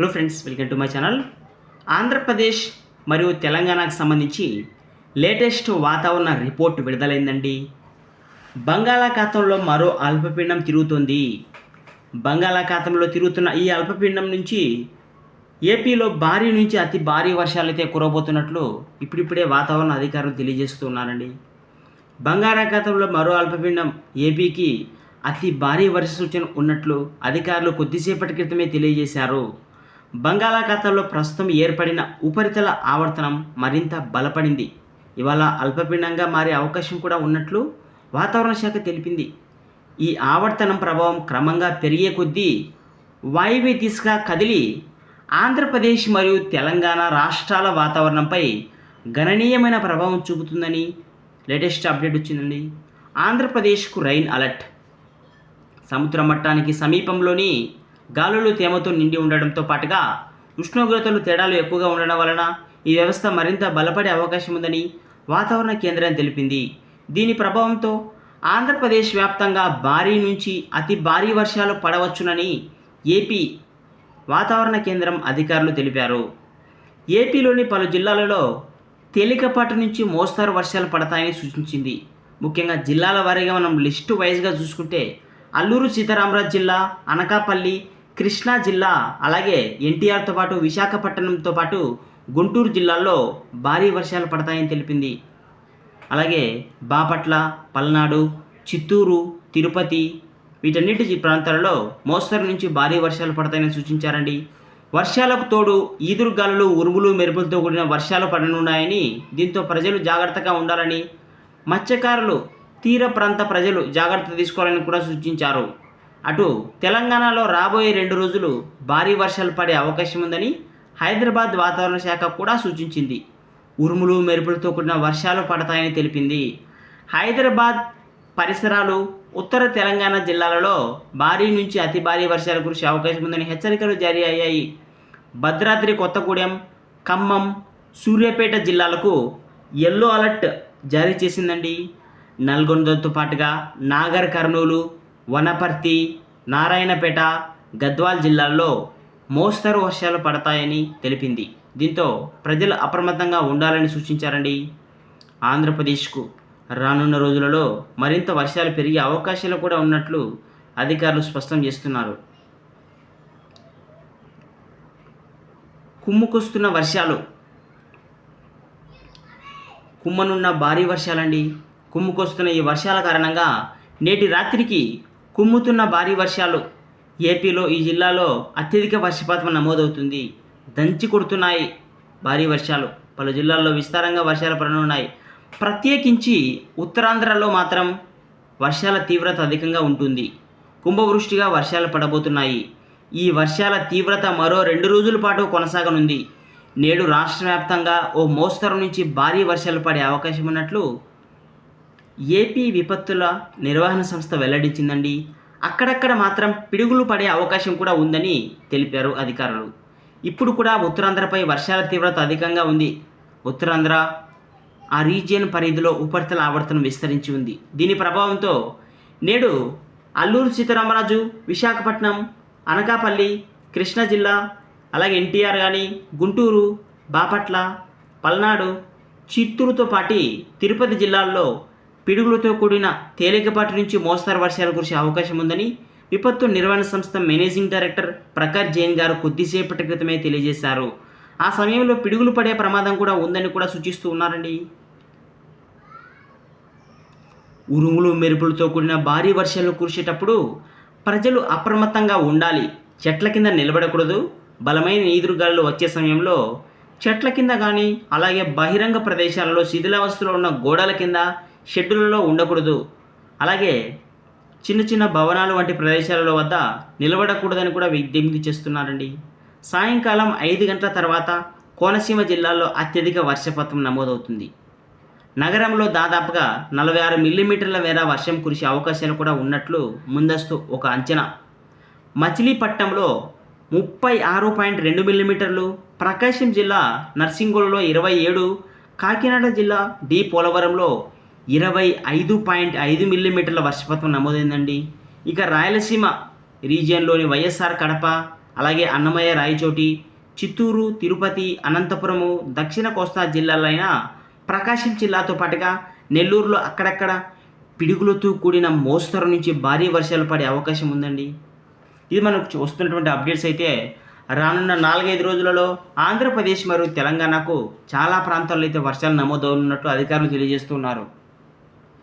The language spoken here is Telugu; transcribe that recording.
Hello friends welcome to my channel Andhra Pradesh మరియు తెలంగాణకు సంబంధించి లేటెస్ట్ వాతావరణ రిపోర్ట్ విడుదలైందండి. బంగాళాఖాతంలో మరో అల్పపీండం తిరుగుతుంది. బంగాళాఖాతంలో తిరుగుతున్న ఈ అల్పపీండం నుంచి ఏపీలో భారీ నుంచి అతి భారీ వర్షాలు అయితే ఇప్పుడిప్పుడే వాతావరణ అధికారులు తెలియజేస్తున్నారండి. బంగాళాఖాతంలో మరో అల్పపీండం ఏపీకి అతి భారీ వర్ష సూచన ఉన్నట్లు అధికారులు కొద్దిసేపటి క్రితమే తెలియజేశారు. బంగాళాఖాతంలో ప్రస్తుతం ఏర్పడిన ఉపరితల ఆవర్తనం మరింత బలపడింది. ఇవాళ అల్పపీడంగా మారే అవకాశం కూడా ఉన్నట్లు వాతావరణ శాఖ తెలిపింది. ఈ ఆవర్తనం ప్రభావం క్రమంగా పెరిగే కొద్దీ వాయువ్య దిశగా కదిలి ఆంధ్రప్రదేశ్ మరియు తెలంగాణ రాష్ట్రాల వాతావరణంపై గణనీయమైన ప్రభావం చూపుతుందని లేటెస్ట్ అప్డేట్ వచ్చిందండి. ఆంధ్రప్రదేశ్కు రైన్ అలర్ట్. సముద్ర మట్టానికి సమీపంలోని గాలులు తేమతో నిండి ఉండడంతో పాటుగా ఉష్ణోగ్రతలు తేడాలు ఎక్కువగా ఉండడం వలన ఈ వ్యవస్థ మరింత బలపడే అవకాశం ఉందని వాతావరణ కేంద్రం తెలిపింది. దీని ప్రభావంతో ఆంధ్రప్రదేశ్ వ్యాప్తంగా భారీ నుంచి అతి భారీ వర్షాలు పడవచ్చునని ఏపీ వాతావరణ కేంద్రం అధికారులు తెలిపారు. ఏపీలోని పలు జిల్లాలలో తేలికపాటి నుంచి మోస్తారు వర్షాలు పడతాయని సూచించింది. ముఖ్యంగా జిల్లాల వారీగా మనం లిస్టు వైజ్గా చూసుకుంటే అల్లూరు సీతారామరాజు జిల్లా అనకాపల్లి కృష్ణా జిల్లా అలాగే ఎన్టీఆర్తో పాటు విశాఖపట్నంతో పాటు గుంటూరు జిల్లాల్లో భారీ వర్షాలు పడతాయని తెలిపింది. అలాగే బాపట్ల పల్నాడు చిత్తూరు తిరుపతి వీటన్నిటి ప్రాంతాలలో మోస్తరు నుంచి భారీ వర్షాలు పడతాయని సూచించారండి. వర్షాలకు తోడు ఈదురుగాలులు ఉరుములు మెరుపులతో కూడిన వర్షాలు పడనున్నాయని దీంతో ప్రజలు జాగ్రత్తగా ఉండాలని మత్స్యకారులు తీర ప్రాంత ప్రజలు జాగ్రత్త తీసుకోవాలని కూడా సూచించారు. అటు తెలంగాణలో రాబోయే రెండు రోజులు భారీ వర్షాలు పడే అవకాశం ఉందని హైదరాబాద్ వాతావరణ శాఖ కూడా సూచించింది. ఉరుములు మెరుపులతో కూడిన వర్షాలు పడతాయని తెలిపింది. హైదరాబాద్ పరిసరాలు ఉత్తర తెలంగాణ జిల్లాలలో భారీ నుంచి అతి భారీ వర్షాలు కురిసే అవకాశం ఉందని హెచ్చరికలు జారీ అయ్యాయి. భద్రాద్రి కొత్తగూడెం ఖమ్మం సూర్యాపేట జిల్లాలకు ఎల్లో అలర్ట్ జారీ చేసిందండి. నల్గొండతో పాటుగా నాగర్ కర్నూలు వనపర్తి నారాయణపేట గద్వాల్ జిల్లాల్లో మోస్తరు వర్షాలు పడతాయని తెలిపింది. దీంతో ప్రజలు అప్రమత్తంగా ఉండాలని సూచించారండి. ఆంధ్రప్రదేశ్కు రానున్న రోజులలో మరింత వర్షాలు పెరిగే అవకాశాలు కూడా ఉన్నట్లు అధికారులు స్పష్టం చేస్తున్నారు. కుమ్ముకొస్తున్న వర్షాలు కుమ్మనున్న భారీ వర్షాలండి. కుమ్ముకొస్తున్న ఈ వర్షాల కారణంగా నేటి రాత్రికి కుమ్ముతున్న భారీ వర్షాలు ఏపీలో ఈ జిల్లాలో అత్యధిక వర్షపాతం నమోదవుతుంది. దంచి కొడుతున్నాయి భారీ వర్షాలు. పలు జిల్లాల్లో విస్తారంగా వర్షాలు పడనున్నాయి. ప్రత్యేకించి ఉత్తరాంధ్రలో మాత్రం వర్షాల తీవ్రత అధికంగా ఉంటుంది. కుంభవృష్టిగా వర్షాలు పడబోతున్నాయి. ఈ వర్షాల తీవ్రత మరో రెండు రోజుల పాటు కొనసాగనుంది. నేడు రాష్ట్ర వ్యాప్తంగా ఓ మోస్తరు నుంచి భారీ వర్షాలు పడే అవకాశం ఉన్నట్లు ఏపీ విపత్తుల నిర్వహణ సంస్థ వెల్లడించిందండి. అక్కడక్కడ మాత్రం పిడుగులు పడే అవకాశం కూడా ఉందని తెలిపారు అధికారులు. ఇప్పుడు కూడా ఉత్తరాంధ్రపై వర్షాల తీవ్రత అధికంగా ఉంది. ఉత్తరాంధ్ర ఆ రీజియన్ పరిధిలో ఉపరితల ఆవర్తనం విస్తరించి ఉంది. దీని ప్రభావంతో నేడు అల్లూరు సీతారామరాజు విశాఖపట్నం అనకాపల్లి కృష్ణా జిల్లా అలాగే ఎన్టీఆర్ కానీ గుంటూరు బాపట్ల పల్నాడు చిత్తూరుతో పాటి తిరుపతి జిల్లాల్లో పిడుగులతో కూడిన తేలికపాటి నుంచి మోస్తరు వర్షాలు కురిసే అవకాశం ఉందని విపత్తు నిర్వహణ సంస్థ మేనేజింగ్ డైరెక్టర్ ప్రకాష్ జైన్ గారు కొద్దిసేపటి క్రితమే తెలియజేశారు. ఆ సమయంలో పిడుగులు పడే ప్రమాదం కూడా ఉందని కూడా సూచిస్తూ ఉన్నారండి. ఉరుములు మెరుపులతో కూడిన భారీ వర్షాలు కురిసేటప్పుడు ప్రజలు అప్రమత్తంగా ఉండాలి. చెట్ల కింద నిలబడకూడదు. బలమైన ఈదురుగాలు వచ్చే సమయంలో చెట్ల కింద కానీ అలాగే బహిరంగ ప్రదేశాలలో శిథిలావస్థలో ఉన్న గోడల కింద షెడ్డులలో ఉండకూడదు. అలాగే చిన్న చిన్న భవనాలు వంటి ప్రదేశాలలో వద్ద నిలబడకూడదని కూడా విజ్ఞప్తి చేస్తున్నారండి. సాయంకాలం ఐదు గంటల తర్వాత కోనసీమ జిల్లాలో అత్యధిక వర్షపాతం నమోదవుతుంది. నగరంలో దాదాపుగా నలభై ఆరు మిల్లీమీటర్ల మేర వర్షం కురిసే అవకాశాలు కూడా ఉన్నట్లు ముందస్తు ఒక అంచనా. మచిలీపట్నంలో ముప్పై ఆరు పాయింట్ రెండు మిల్లీమీటర్లు ప్రకాశం జిల్లా నర్సింగోలులో ఇరవై ఏడు కాకినాడ జిల్లా డి పోలవరంలో ఇరవై ఐదు పాయింట్ ఐదు మిల్లీమీటర్ల వర్షపాతం నమోదైందండి. ఇక రాయలసీమ రీజియన్లోని వైఎస్ఆర్ కడప అలాగే అన్నమయ్య రాయచోటి చిత్తూరు తిరుపతి అనంతపురము దక్షిణ కోస్తా జిల్లాలైన ప్రకాశం జిల్లాతో పాటుగా నెల్లూరులో అక్కడక్కడ పిడుగులతో కూడిన మోస్తరు నుంచి భారీ వర్షాలు పడే అవకాశం ఉందండి. ఇది మనకు వస్తున్నటువంటి అప్డేట్స్ అయితే రానున్న నాలుగైదు రోజులలో ఆంధ్రప్రదేశ్ మరియు తెలంగాణకు చాలా ప్రాంతాల్లో అయితే వర్షాలు నమోదవుతున్నట్టు అధికారులు తెలియజేస్తున్నారు.